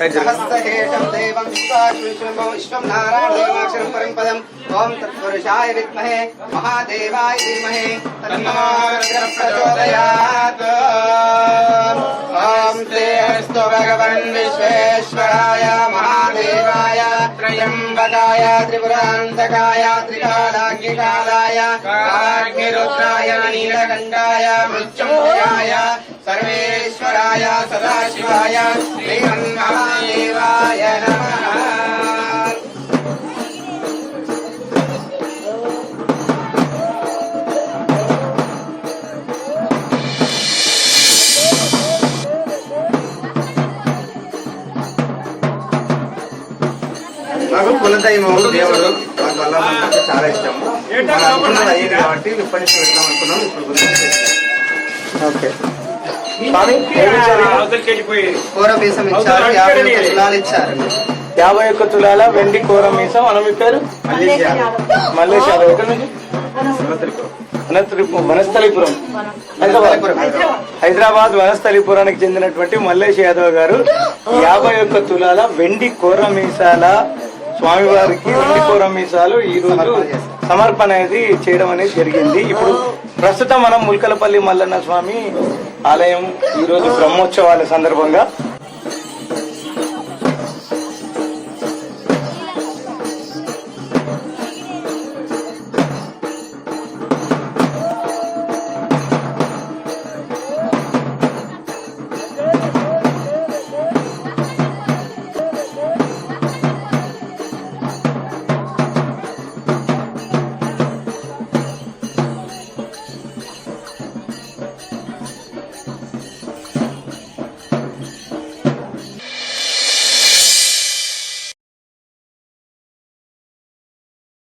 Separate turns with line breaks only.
सहस्रहेशं देवं विश्वाश्विष्णुमो विश्वं नारायणदेवाक्षरं परं पदम् महादेवाय धीमहि तन्नो रुद्रः प्रचोदयात् ॐ ते विश्वेश्वराय, महादेवाय, त्र्यम्बकाय त्रिपुरान्तकाय त्रिकालाग्निकालाय काग्निरुद्राय नीलकण्ठाय मृत्युञ्जयाय ఈశ్వరాయ సదాశివాయ శ్రీమన్నాదేవాయ నమ నాకు కులదైవము దేవుడు నాకు అల్లా అంటే చాలా ఇష్టము మనం అనుకున్నది కాబట్టి ఇప్పుడు
ఓకే. స్వామి? ఇచ్చారు?
యాభై ఒక్క తులాలు ఇచ్చారు.
యాభై ఒక్క తులాల వెండి కూర మీసం అన్న మీ పేరు మల్లేష్ యాదవ్. ఎక్కడి నుంచి? వనస్థలిపురం. వనస్థలిపురం హైదరాబాద్. హైదరాబాద్ వనస్థలిపురానికి చెందినటువంటి మల్లేష్ యాదవ్ గారు యాభై ఒక్క తులాల వెండి కూర మీసాల స్వామివారికి వెండి కూర మీసాలు ఈ రోజు సమర్పణ అనేది చేయడం అనేది జరిగింది. ఇప్పుడు ప్రస్తుతం మనం ముల్కలపల్లి మల్లన్న స్వామి ఆలయం ఈరోజు బ్రహ్మోత్సవాల సందర్భంగా